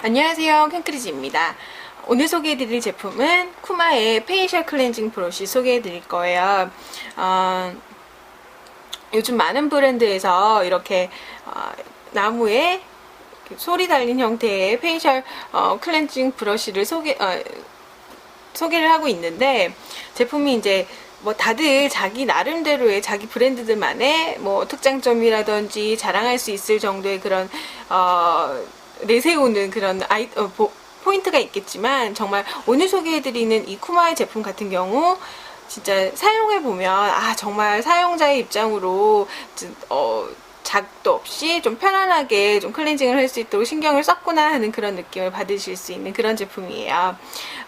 안녕하세요. 캔크리지입니다. 오늘 소개해드릴 제품은 쿠마의 페이셜 클렌징 브러쉬 소개해드릴 거예요. 어, 요즘 많은 브랜드에서 이렇게 어, 나무에 소리 달린 형태의 페이셜 어, 클렌징 브러쉬를 소개, 어, 소개를 하고 있는데 제품이 이제 뭐 다들 자기 나름대로의 자기 브랜드들만의 뭐 특장점이라든지 자랑할 수 있을 정도의 그런 어 내세우는 그런 아이 어, 보- 포인트가 있겠지만 정말 오늘 소개해드리는 이 쿠마의 제품 같은 경우 진짜 사용해 보면 아 정말 사용자의 입장으로 진- 어 작도 없이 좀 편안하게 좀 클렌징을 할 수 있도록 신경을 썼구나 하는 그런 느낌을 받으실 수 있는 그런 제품이에요.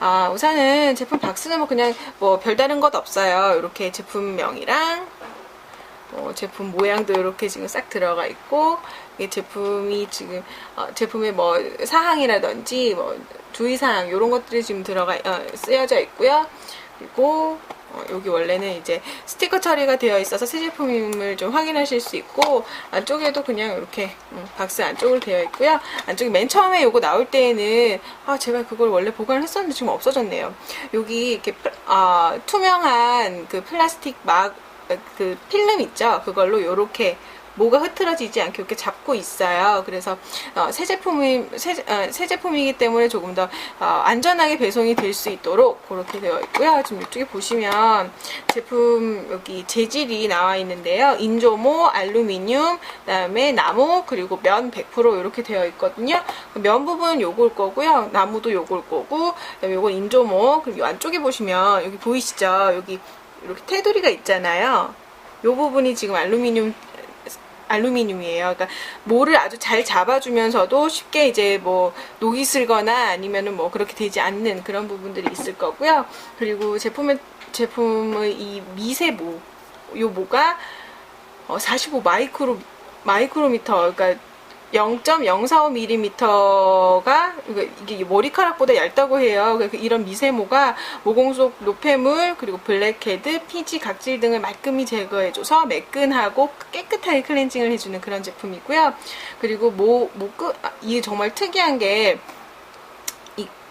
아, 우선은 제품 박스는 뭐 그냥 뭐 별다른 것 없어요. 이렇게 제품명이랑 뭐 제품 모양도 이렇게 지금 싹 들어가 있고 이 제품이 지금 어, 제품의 뭐 사항이라든지 뭐 주의사항 이런 것들이 지금 들어가 어, 쓰여져 있고요. 그리고 어, 여기 원래는 이제 스티커 처리가 되어 있어서 새 제품임을 좀 확인하실 수 있고 안쪽에도 그냥 이렇게 음, 박스 안쪽으로 되어 있고요. 안쪽에 맨 처음에 요거 나올 때에는 아 제가 그걸 원래 보관을 했었는데 지금 없어졌네요. 여기 이렇게 플- 아, 투명한 그 플라스틱 막 그 필름 있죠? 그걸로 이렇게 뭐가 흐트러지지 않게 이렇게 잡고 있어요. 그래서 어, 새 제품이 새, 제- 어, 새 제품이기 때문에 조금 더 어, 안전하게 배송이 될 수 있도록 그렇게 되어 있고요. 지금 이쪽에 보시면 제품 여기 재질이 나와 있는데요. 인조모, 알루미늄, 그다음에 나무 그리고 면 100% 이렇게 되어 있거든요. 그면 부분 요걸 거고요. 나무도 요걸 거고 그다음에 요건 인조모 그리고 이 안쪽에 보시면 여기 보이시죠? 여기 이렇게 테두리가 있잖아요. 요 부분이 지금 알루미늄 알루미늄이에요. 그러니까 모를 아주 잘 잡아주면서도 쉽게 이제 뭐 녹이 슬거나 아니면은 뭐 그렇게 되지 않는 그런 부분들이 있을 거고요. 그리고 제품의 제품의 이 미세 모 요 모가 어, 45 마이크로 마이크로미터 그러니까 0.045mm가 이게 머리카락보다 얇다고 해요. 이런 미세모가 모공 속 노폐물 그리고 블랙헤드, 피지, 각질 등을 말끔히 제거해줘서 매끈하고 깨끗하게 클렌징을 해주는 그런 제품이고요. 그리고 모, 모 끝, 아, 이게 정말 특이한 게이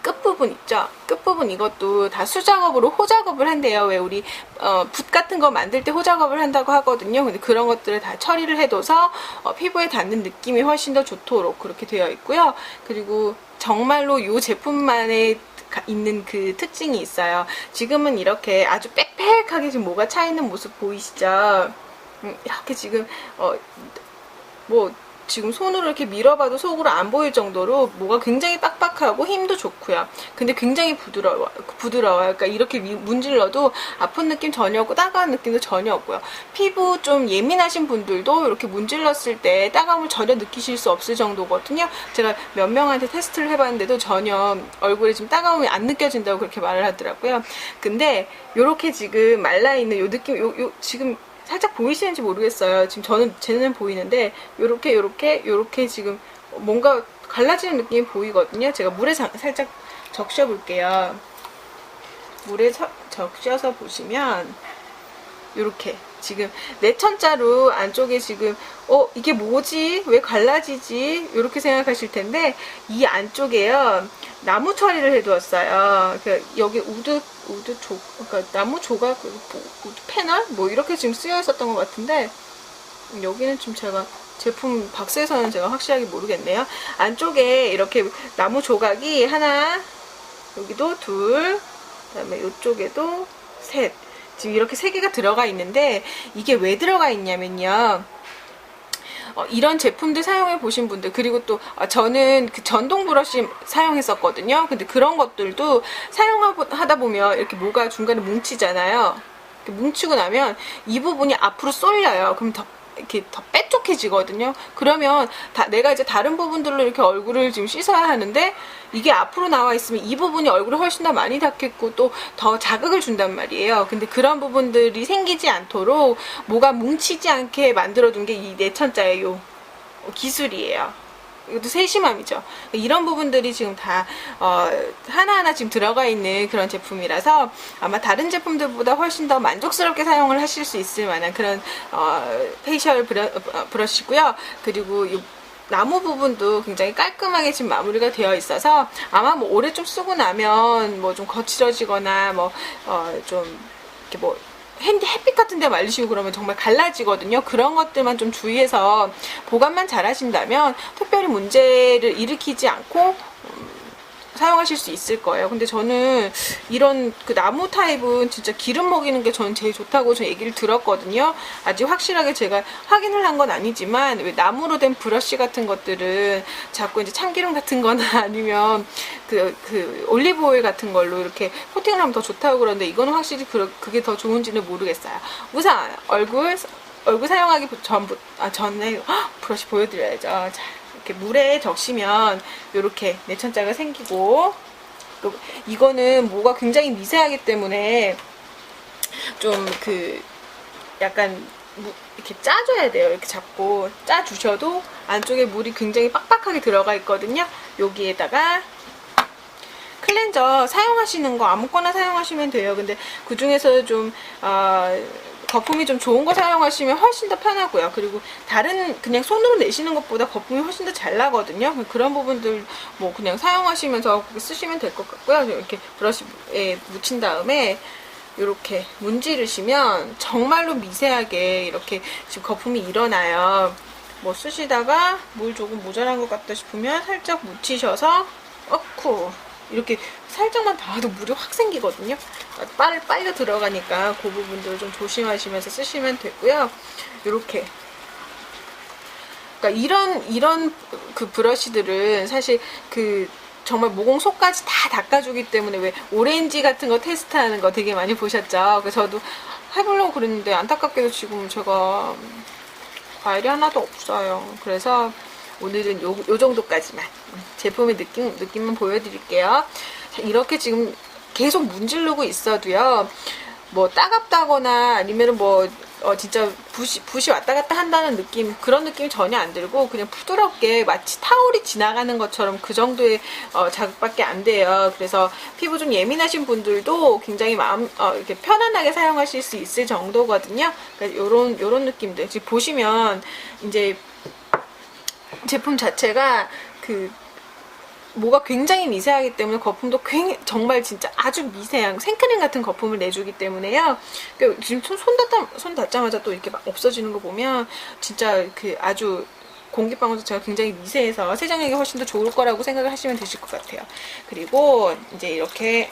끝부분 있죠? 끝부분 이것도 다 수작업으로 호작업을 한대요. 왜 우리 어, 붓 같은 거 만들 때 호작업을 한다고 하거든요. 근데 그런 것들을 다 처리를 해둬서 어, 피부에 닿는 느낌이 훨씬 더 좋도록 그렇게 되어 있고요. 그리고 정말로 이 제품만의 가- 있는 그 특징이 있어요. 지금은 이렇게 아주 빽빽하게 지금 뭐가 차 있는 모습 보이시죠? 음, 이렇게 지금 어, 뭐 지금 손으로 이렇게 밀어봐도 속으로 안 보일 정도로 뭐가 굉장히 빡빡하고 힘도 좋고요. 근데 굉장히 부드러워, 부드러워요. 그러니까 이렇게 미- 문질러도 아픈 느낌 전혀 없고 따가운 느낌도 전혀 없고요. 피부 좀 예민하신 분들도 이렇게 문질렀을 때 따가움을 전혀 느끼실 수 없을 정도거든요. 제가 몇 명한테 테스트를 해봤는데도 전혀 얼굴에 지금 따가움이 안 느껴진다고 그렇게 말을 하더라고요. 근데 이렇게 지금 말라있는 요 느낌, 요, 요 지금 살짝 보이시는지 모르겠어요. 지금 저는 쟤는 보이는데 요렇게 요렇게 요렇게 지금 뭔가 갈라지는 느낌이 보이거든요. 제가 물에 자- 살짝 적셔 볼게요. 물에 서- 적셔서 보시면 요렇게 지금 내천자로 안쪽에 지금 어 이게 뭐지 왜 갈라지지 이렇게 생각하실 텐데 이 안쪽에요 나무 처리를 해두었어요. 그 여기 우드 우드 조 그러니까 나무 조각 뭐, 우드 패널? 뭐 이렇게 지금 쓰여 있었던 것 같은데 여기는 좀 제가 제품 박스에서는 제가 확실하게 모르겠네요. 안쪽에 이렇게 나무 조각이 하나 여기도 둘 그다음에 이쪽에도 셋. 지금 이렇게 세 개가 들어가 있는데 이게 왜 들어가 있냐면요. 어, 이런 제품들 사용해 보신 분들 그리고 또 어, 저는 그 전동 브러쉬 사용했었거든요. 근데 그런 것들도 사용하다 보면 이렇게 뭐가 중간에 뭉치잖아요. 뭉치고 나면 이 부분이 앞으로 쏠려요. 그럼 더 이렇게 더 빼쪽해지거든요. 그러면 다 내가 이제 다른 부분들로 이렇게 얼굴을 지금 씻어야 하는데 이게 앞으로 나와 있으면 이 부분이 얼굴을 훨씬 더 많이 닿겠고 또 더 자극을 준단 말이에요. 근데 그런 부분들이 생기지 않도록 뭐가 뭉치지 않게 만들어둔 게 이 내천자의 요 기술이에요. 이것도 세심함이죠. 이런 부분들이 지금 다 어, 하나하나 지금 들어가 있는 그런 제품이라서 아마 다른 제품들보다 훨씬 더 만족스럽게 사용을 하실 수 있을 만한 그런 어, 페이셜 브러, 어, 브러쉬고요. 그리고 이 나무 부분도 굉장히 깔끔하게 지금 마무리가 되어 있어서 아마 뭐 오래 좀 쓰고 나면 뭐 좀 거칠어지거나 뭐어좀 이렇게 뭐 핸디 햇빛 같은 데 말리시고 그러면 정말 갈라지거든요. 그런 것들만 좀 주의해서 보관만 잘 하신다면 특별히 문제를 일으키지 않고 사용하실 수 있을 거예요. 근데 저는 이런 그 나무 타입은 진짜 기름 먹이는 게 저는 제일 좋다고 저 얘기를 들었거든요. 아직 확실하게 제가 확인을 한 건 아니지만 왜 나무로 된 브러쉬 같은 것들은 자꾸 이제 참기름 같은 거나 아니면 그, 그 올리브 오일 같은 걸로 이렇게 코팅을 하면 더 좋다고 그러는데 이거는 확실히 그, 그게 더 좋은지는 모르겠어요. 우선 얼굴 얼굴 사용하기 전부 아 전에 헉, 브러쉬 보여드려야죠. 자. 이렇게 물에 적시면 이렇게 내천자가 생기고 또 이거는 모가 굉장히 미세하기 때문에 좀 그 약간 이렇게 짜줘야 돼요. 이렇게 잡고 짜주셔도 안쪽에 물이 굉장히 빡빡하게 들어가 있거든요. 여기에다가 클렌저 사용하시는 거 아무거나 사용하시면 돼요. 근데 그 중에서 좀 어, 거품이 좀 좋은 거 사용하시면 훨씬 더 편하고요. 그리고 다른 그냥 손으로 내시는 것보다 거품이 훨씬 더 잘 나거든요. 그런 부분들 뭐 그냥 사용하시면서 쓰시면 될 것 같고요. 이렇게 브러쉬에 묻힌 다음에 이렇게 문지르시면 정말로 미세하게 이렇게 지금 거품이 일어나요. 뭐 쓰시다가 물 조금 모자란 것 같다 싶으면 살짝 묻히셔서 어쿠 이렇게 살짝만 닿아도 물이 확 생기거든요. 빨, 빨려 들어가니까 그 부분들 좀 조심하시면서 쓰시면 되고요. 이렇게 그러니까 이런 이런 그 브러쉬들은 사실 그 정말 모공 속까지 다 닦아주기 때문에 왜 오렌지 같은 거 테스트하는 거 되게 많이 보셨죠? 그래서 저도 해보려고 그랬는데 안타깝게도 지금 제가 과일이 하나도 없어요. 그래서 오늘은 요, 요 정도까지만 제품의 느낌, 느낌만 보여드릴게요. 자, 이렇게 지금 계속 문지르고 있어도요. 뭐 따갑다거나 아니면 뭐 어, 진짜 붓이, 붓이 왔다 갔다 한다는 느낌 그런 느낌이 전혀 안 들고 그냥 부드럽게 마치 타올이 지나가는 것처럼 그 정도의 어, 자극밖에 안 돼요. 그래서 피부 좀 예민하신 분들도 굉장히 마음 어, 이렇게 편안하게 사용하실 수 있을 정도거든요. 그러니까 요런 요런 느낌들 지금 보시면 이제 제품 자체가 그 뭐가 굉장히 미세하기 때문에 거품도 굉장히 정말 진짜 아주 미세한 생크림 같은 거품을 내주기 때문에요. 그러니까 지금 손, 손 닿다 손 닿자마자 또 이렇게 막 없어지는 거 보면 진짜 그 아주 공기방울 자체가 굉장히 미세해서 세정력이 훨씬 더 좋을 거라고 생각을 하시면 되실 것 같아요. 그리고 이제 이렇게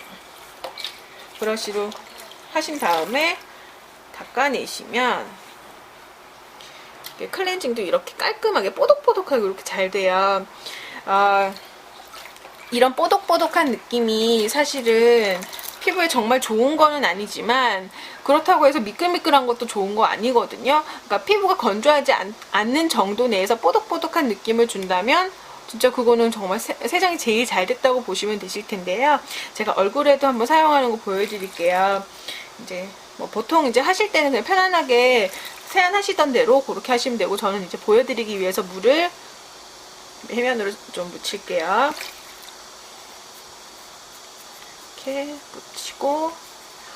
브러쉬로 하신 다음에 닦아내시면 클렌징도 이렇게 깔끔하게 뽀독뽀독하게 이렇게 잘 돼요. 아, 이런 뽀독뽀독한 느낌이 사실은 피부에 정말 좋은 거는 아니지만 그렇다고 해서 미끌미끌한 것도 좋은 거 아니거든요. 그러니까 피부가 건조하지 않, 않는 정도 내에서 뽀독뽀독한 느낌을 준다면 진짜 그거는 정말 세, 세정이 제일 잘 됐다고 보시면 되실 텐데요. 제가 얼굴에도 한번 사용하는 거 보여드릴게요. 이제 뭐 보통 이제 하실 때는 그냥 편안하게 세안하시던 대로 그렇게 하시면 되고 저는 이제 보여드리기 위해서 물을 해면으로 좀 묻힐게요. 이렇게 묻히고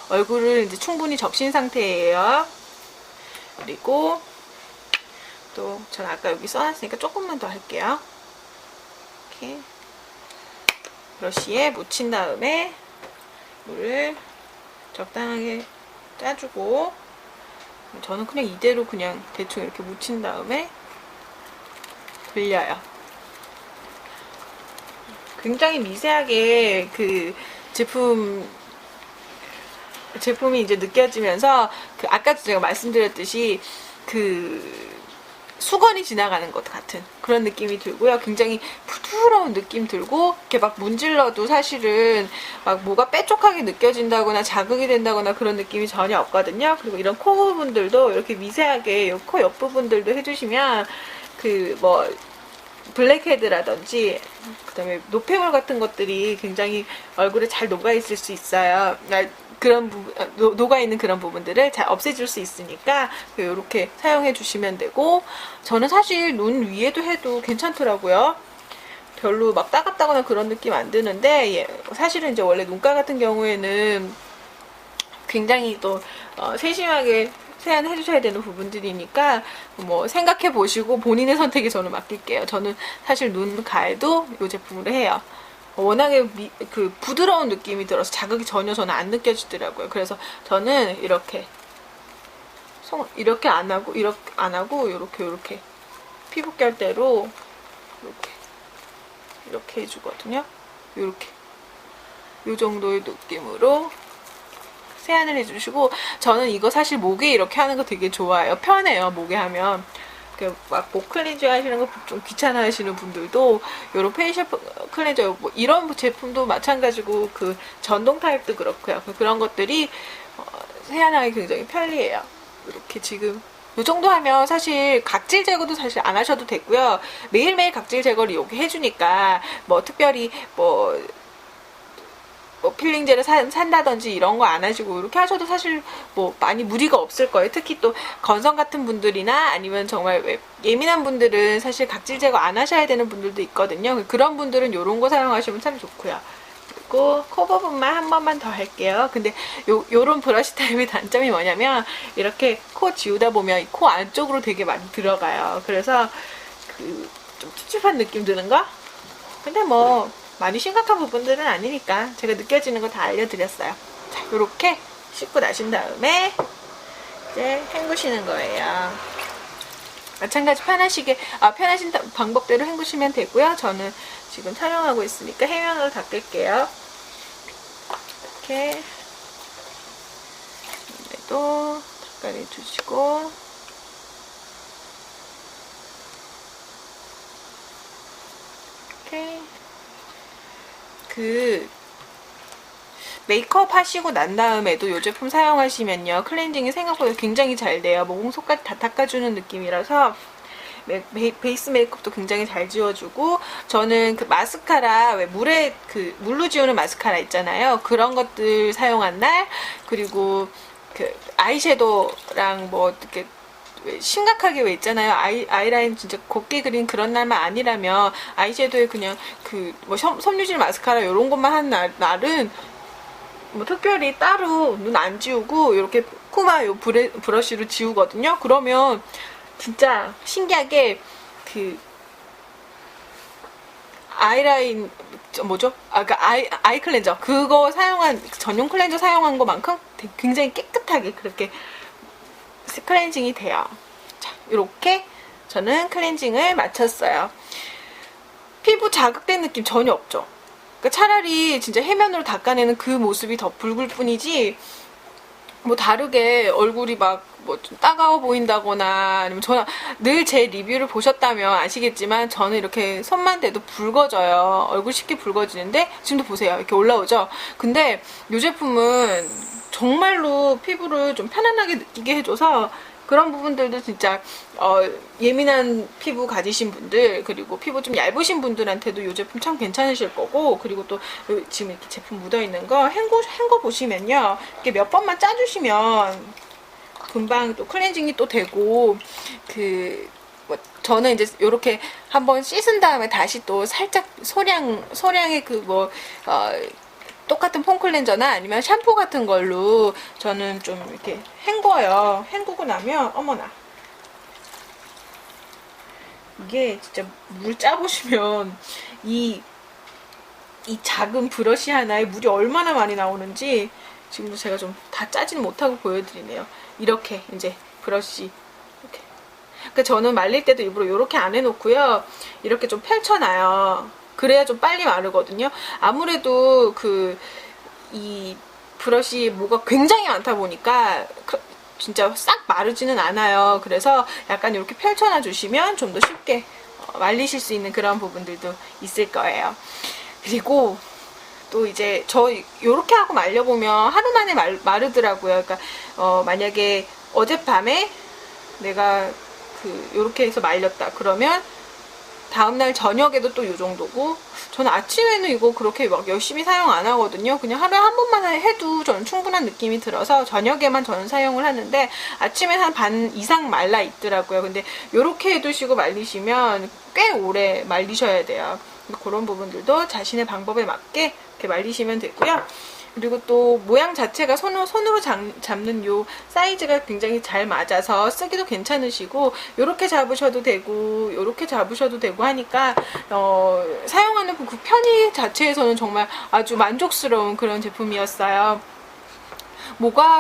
얼굴을 이제 충분히 적신 상태예요. 그리고 또 전 아까 여기 써놨으니까 조금만 더 할게요. 이렇게 브러쉬에 묻힌 다음에 물을 적당하게 짜주고 저는 그냥 이대로 그냥 대충 이렇게 묻힌 다음에 돌려요. 굉장히 미세하게 그 제품 제품이 이제 느껴지면서 그 아까도 제가 말씀드렸듯이 그 수건이 지나가는 것 같은 그런 느낌이 들고요. 굉장히 부드러운 느낌 들고 이렇게 막 문질러도 사실은 막 뭐가 뾰족하게 느껴진다거나 자극이 된다거나 그런 느낌이 전혀 없거든요. 그리고 이런 코 부분들도 이렇게 미세하게 코 옆부분들도 해주시면 그 뭐 블랙헤드라든지 그다음에 노폐물 같은 것들이 굉장히 얼굴에 잘 녹아 있을 수 있어요. 그런 부분, 아, 녹아 있는 그런 부분들을 잘 없애줄 수 있으니까 이렇게 사용해 주시면 되고 저는 사실 눈 위에도 해도 괜찮더라고요. 별로 막 따갑다거나 그런 느낌 안 드는데 예, 사실은 이제 원래 눈가 같은 경우에는 굉장히 또 어, 세심하게 세안을 해주셔야 되는 부분들이니까 뭐 생각해 보시고 본인의 선택에 저는 맡길게요. 저는 사실 눈 가에도 이 제품으로 해요. 워낙에 미- 그 부드러운 느낌이 들어서 자극이 전혀 저는 안 느껴지더라고요. 그래서 저는 이렇게 송 이렇게 안 하고 이렇게 안 하고 이렇게 이렇게 피부 결대로 이렇게 이렇게 해주거든요. 이렇게 이 정도의 느낌으로 세안을 해주시고 저는 이거 사실 목에 이렇게 하는 거 되게 좋아해요. 편해요. 목에 하면. 막목 클렌징 하시는 거 좀 귀찮아 하시는 분들도 이런 페이셜 클렌저 뭐 이런 제품도 마찬가지고 그 전동 타입도 그렇고요. 그런 것들이 어, 세안하기 굉장히 편리해요. 이렇게 지금 이 정도 하면 사실 각질 제거도 사실 안 하셔도 되고요. 매일매일 각질 제거를 여기 해주니까 뭐 특별히 뭐, 뭐 필링제를 산, 산다든지 이런 거 안 하시고 이렇게 하셔도 사실 뭐 많이 무리가 없을 거예요. 특히 또 건성 같은 분들이나 아니면 정말 왜 예민한 분들은 사실 각질 제거 안 하셔야 되는 분들도 있거든요. 그런 분들은 이런 거 사용하시면 참 좋고요. 그리고 코 부분만 한 번만 더 할게요. 근데 요, 요런 브러쉬 타입의 단점이 뭐냐면 이렇게 코 지우다 보면 이코 안쪽으로 되게 많이 들어가요. 그래서 그 좀 찝찝한 느낌 드는 거? 근데 뭐 많이 심각한 부분들은 아니니까 제가 느껴지는 거 다 알려드렸어요. 자, 요렇게 씻고 나신 다음에 이제 헹구시는 거예요. 마찬가지 편하시게 아 편하신 다- 방법대로 헹구시면 되고요. 저는 지금 촬영하고 있으니까 해면으로 닦을게요. 이렇게 얘도 닦아내 주시고 이렇게 그 메이크업 하시고 난 다음에도 이 제품 사용하시면요. 클렌징이 생각보다 굉장히 잘 돼요. 모공속까지 다 닦아주는 느낌이라서 메, 메- 베이스 메이크업도 굉장히 잘 지워주고 저는 그 마스카라 왜 물에 그 물로 지우는 마스카라 있잖아요. 그런 것들 사용한 날 그리고 그 아이섀도우랑 뭐 이렇게 왜 심각하게 왜 있잖아요. 아이, 아이라인 진짜 곱게 그린 그런 날만 아니라면 아이섀도우에 그냥 그 뭐 섬유질 마스카라 이런 것만 한 날, 날은 뭐 특별히 따로 눈 안 지우고 이렇게 코마 요 브레, 브러쉬로 지우거든요. 그러면 진짜 신기하게 그 아이라인 저 뭐죠? 아, 그 아이 아이 클렌저 그거 사용한 전용 클렌저 사용한 것만큼 굉장히 깨끗하게 그렇게 클렌징이 돼요. 자, 이렇게 저는 클렌징을 마쳤어요. 피부 자극된 느낌 전혀 없죠. 그러니까 차라리 진짜 해면으로 닦아내는 그 모습이 더 붉을 뿐이지 뭐 다르게 얼굴이 막 뭐 좀 따가워 보인다거나 아니면 저는 늘 제 리뷰를 보셨다면 아시겠지만 저는 이렇게 손만 대도 붉어져요. 얼굴 쉽게 붉어지는데 지금도 보세요. 이렇게 올라오죠. 근데 이 제품은 정말로 피부를 좀 편안하게 느끼게 해줘서 그런 부분들도 진짜 어, 예민한 피부 가지신 분들 그리고 피부 좀 얇으신 분들한테도 이 제품 참 괜찮으실 거고 그리고 또 요- 지금 이렇게 제품 묻어 있는 거 헹궈 헹궈 보시면요. 이렇게 몇 번만 짜주시면 금방 또 클렌징이 또 되고 그 뭐 저는 이제 이렇게 한번 씻은 다음에 다시 또 살짝 소량 소량의 그뭐 어, 똑같은 폼 클렌저나 아니면 샴푸 같은 걸로 저는 좀 이렇게 헹궈요. 헹구고 나면 어머나 이게 진짜 물 짜보시면 이, 이 작은 브러쉬 하나에 물이 얼마나 많이 나오는지 지금도 제가 좀 다 짜지는 못하고 보여드리네요. 이렇게 이제 브러쉬 이렇게. 그러니까 저는 말릴 때도 일부러 이렇게 안 해놓고요. 이렇게 좀 펼쳐놔요. 그래야 좀 빨리 마르거든요. 아무래도 그 이 브러쉬 뭐가 굉장히 많다 보니까 그- 진짜 싹 마르지는 않아요. 그래서 약간 이렇게 펼쳐놔 주시면 좀 더 쉽게 어, 말리실 수 있는 그런 부분들도 있을 거예요. 그리고 또 이제 저 이렇게 하고 말려보면 하루 만에 말, 마르더라고요. 그러니까 어, 만약에 어젯밤에 내가 그 이렇게 해서 말렸다. 그러면 다음날 저녁에도 또 이 정도고 저는 아침에는 이거 그렇게 막 열심히 사용 안 하거든요. 그냥 하루에 한 번만 해도 저는 충분한 느낌이 들어서 저녁에만 저는 사용을 하는데 아침에 한 반 이상 말라 있더라고요. 근데 이렇게 해두시고 말리시면 꽤 오래 말리셔야 돼요. 그런 부분들도 자신의 방법에 맞게 이렇게 말리시면 되고요. 그리고 또 모양 자체가 손으로, 손으로 잡, 잡는 요 사이즈가 굉장히 잘 맞아서 쓰기도 괜찮으시고 요렇게 잡으셔도 되고 요렇게 잡으셔도 되고 하니까 어, 사용하는 그 편의 자체에서는 정말 아주 만족스러운 그런 제품이었어요.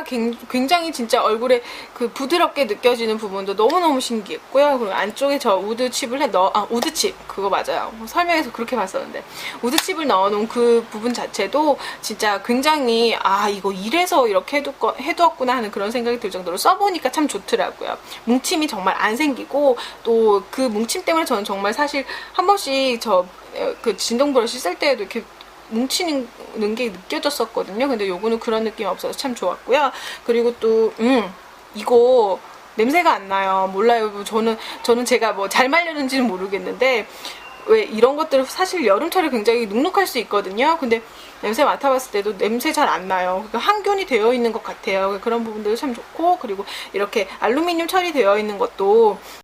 굉- 굉장히 진짜 얼굴에 그 부드럽게 느껴지는 부분도 너무너무 신기했고요. 그리고 안쪽에 저 우드칩을 해 넣어, 아, 우드칩. 그거 맞아요. 뭐 설명에서 그렇게 봤었는데. 우드칩을 넣어놓은 그 부분 자체도 진짜 굉장히, 아, 이거 이래서 이렇게 해뒀, 해두었구나 하는 그런 생각이 들 정도로 써보니까 참 좋더라고요. 뭉침이 정말 안 생기고, 또 그 뭉침 때문에 저는 정말 사실 한 번씩 저, 그 진동 브러쉬 쓸 때에도 이렇게 뭉치는 게 느껴졌었거든요. 근데 요거는 그런 느낌이 없어서 참 좋았고요. 그리고 또, 음, 이거 냄새가 안 나요. 몰라요. 저는, 저는 제가 뭐 잘 말렸는지는 모르겠는데, 왜 이런 것들은 사실 여름철에 굉장히 눅눅할 수 있거든요. 근데 냄새 맡아봤을 때도 냄새 잘 안 나요. 그러니까 항균이 되어 있는 것 같아요. 그런 부분들도 참 좋고, 그리고 이렇게 알루미늄 처리되어 있는 것도